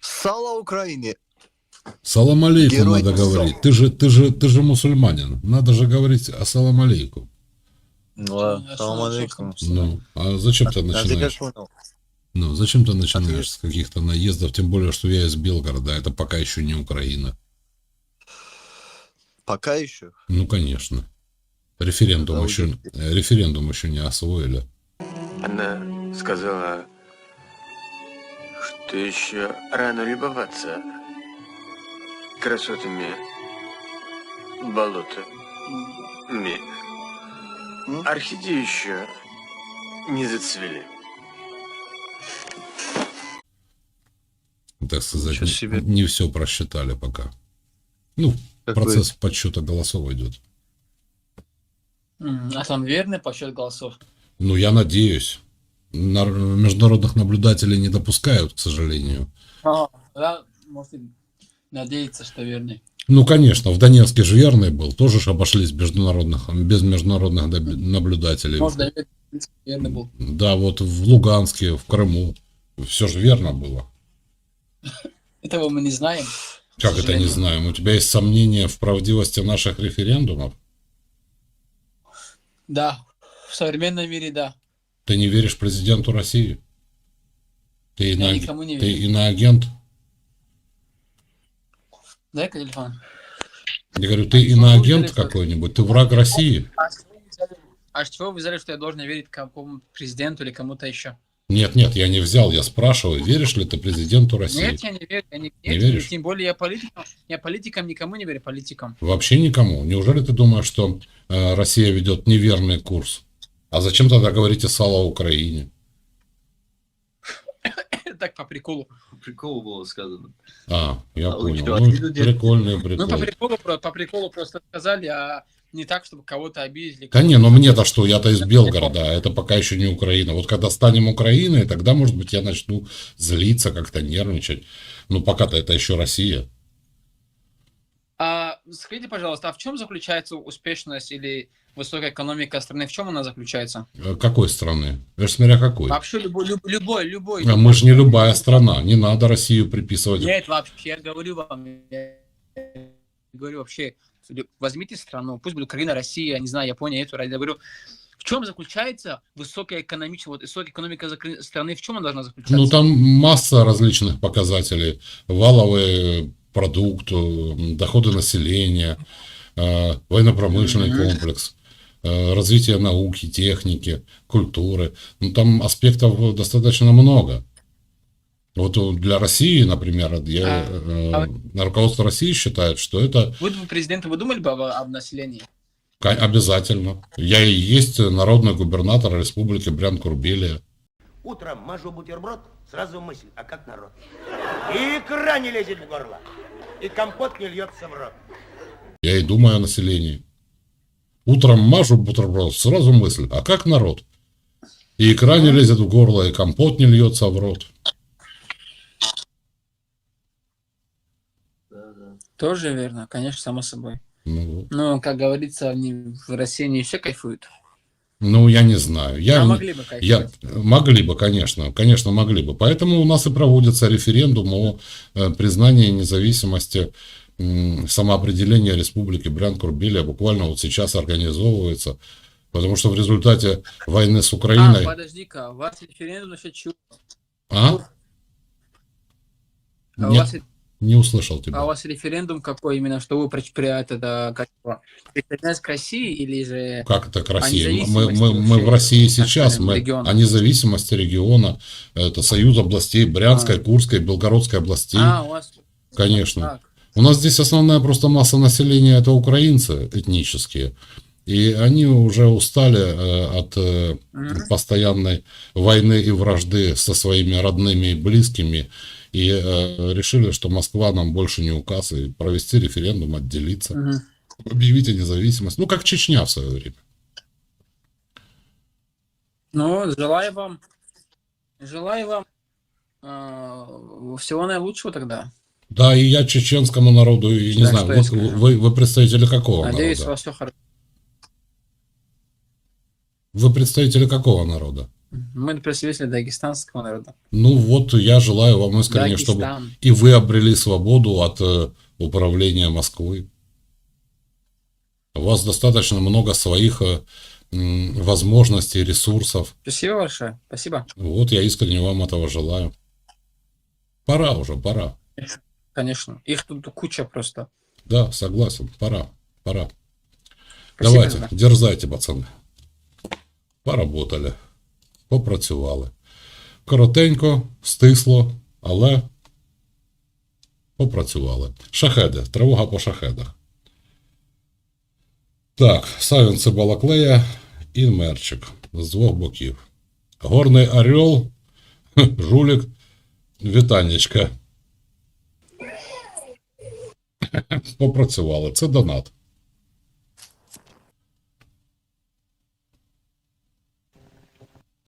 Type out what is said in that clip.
Слава Украине! Салам алейкум Герой надо Косово. говорить. Ты же, ты же, ты же мусульманин. Надо же говорить ассалам алейкум. Ну, а, салам алейкум. Ну, а зачем ты А ты начинаешь? Ну, зачем ты начинаешь Ответ. с каких-то наездов, тем более, что я из Белгорода, это пока еще не Украина. Пока еще. Ну, конечно. Референдум Да, еще, референдум еще не освоили. Она сказала, что еще рано любоваться красотами болота. Ми. Орхидеи еще не зацвели. Так сказать, Ничего себе. не, все просчитали пока. Ну, Как процесс подсчета голосов идет. А там верный подсчет голосов? Ну, я надеюсь. Нар- международных наблюдателей не допускают, к сожалению. А, да, может, надеяться, что верный. Ну, конечно, в Донецке же верный был, тоже ж обошлись международных, без международных наблюдателей. Может, Давид верный был. Да, вот в Луганске, в Крыму. Все же верно было. Этого мы не знаем. Как это не знаем? У тебя есть сомнения в правдивости наших референдумов? Да, в современном мире, да. Ты не веришь президенту России? Ты, не ты иноагент? Дай-ка телефон. Я говорю, ты иноагент какой-нибудь? Ты враг России? А с чего вы взяли- А с чего вы взяли, что я должен верить какому президенту или кому-то еще? Нет, нет, я не взял, я спрашиваю, веришь ли ты президенту России? Нет, я не верю. Я не, Не нет, веришь? Тем более я политикам, я политикам никому не верю, политикам. Вообще никому. Неужели ты думаешь, что э, Россия ведет неверный курс? А зачем тогда говорите «Слава Украине»? так, по приколу. Прикол было сказано. А, я А понял. Ну, прикольный Ну, прикол. по приколу, по приколу просто сказали, а не так, чтобы кого-то обидели. Да не, ну мне-то что, я-то из Белгорода, а это пока еще не Украина. Вот когда станем Украиной, тогда, может быть, я начну злиться, как-то нервничать. Ну, пока-то это еще Россия. А скажите, пожалуйста, а в чем заключается успешность или высокая экономика страны? В чем она заключается? Э, Какой страны? Это ж смотря какой. Вообще любой, люб- любой, любой. А мы же не любая страна, не надо Россию приписывать. Нет, вообще, я говорю вам, я говорю вообще, возьмите страну, пусть будет Украина, Россия, не знаю, Япония, эту, я говорю, в чем заключается высокая экономика, вот высокая экономика страны, в чем она должна заключаться? Ну, там масса различных показателей. Валовый продукт, э, доходы населения, э, военно-промышленный Мгм. комплекс, э, развитие науки, техники, культуры. Ну, там аспектов достаточно много. Вот для России, например, я, э, а- руководство России считает, что это Вы бы президентом, вы думали бы об, об населении? обязательно. Я и есть народный губернатор Республики Брянкурбелия. Утром мажу бутерброд, сразу мысль, а как народ? И икра не лезет в горло, и компот не льется в рот. Я и думаю о населении. Утром мажу бутерброд, сразу мысль, а как народ? И икра не лезет в горло, и компот не льется в рот. Тоже верно, конечно, само собой. Ну, вот. Но, как говорится, они в России не все кайфуют. Ну, я не знаю. Я, а могли бы я, кайфовать. могли бы, конечно, конечно, могли бы. Поэтому у нас и проводится референдум о э, признании независимости м, самоопределения Республики Брянкурбелия. Буквально вот сейчас организовывается. Потому что в результате войны с А, Украиной... подожди-ка, у вас референдум насчет чего? А? А Нет, вас не услышал тебя. А у вас референдум какой именно, что вы при это, да, как присоединяетесь к России или же... Как это к России? Мы, мы, мы в России сейчас, мы региона. о независимости региона, это союз областей Брянской, А. Курской, Белгородской областей. А, у вас... Конечно. Так. У нас здесь основная просто масса населения это украинцы этнические. И они уже устали э, от э, постоянной войны и вражды со своими родными и близкими. И э, решили, что Москва нам больше не указ, и провести референдум, отделиться, Мгм. объявить о независимости. Ну, как Чечня в свое время. Ну, желаю вам... Желаю вам э, всего наилучшего тогда. Да, и я чеченскому народу, и не Так, знаю, скажу? вы, вы представители какого Надеюсь, у народа? вас все хорошо. Вы представители какого народа? Мы представители дагестанского народа. Ну вот, я желаю вам искренне, чтобы Дагестан. и вы обрели свободу от э, управления Москвы. У вас достаточно много своих э, возможностей, ресурсов. Спасибо большое. Спасибо. Вот я искренне вам этого желаю. Пора уже, пора. Конечно. Их тут куча просто. Да, согласен, пора, пора. Спасибо, Давайте, ребята. дерзайте, пацани. Поработали, попрацювали. Коротенько, стисло, але попрацювали. Шахеди, тривога по шахедах. Так, Савінці Балаклея і Мерчик з двох боків. Горний Орел, жулік, вітаннячка. Попрацювали. Це донат.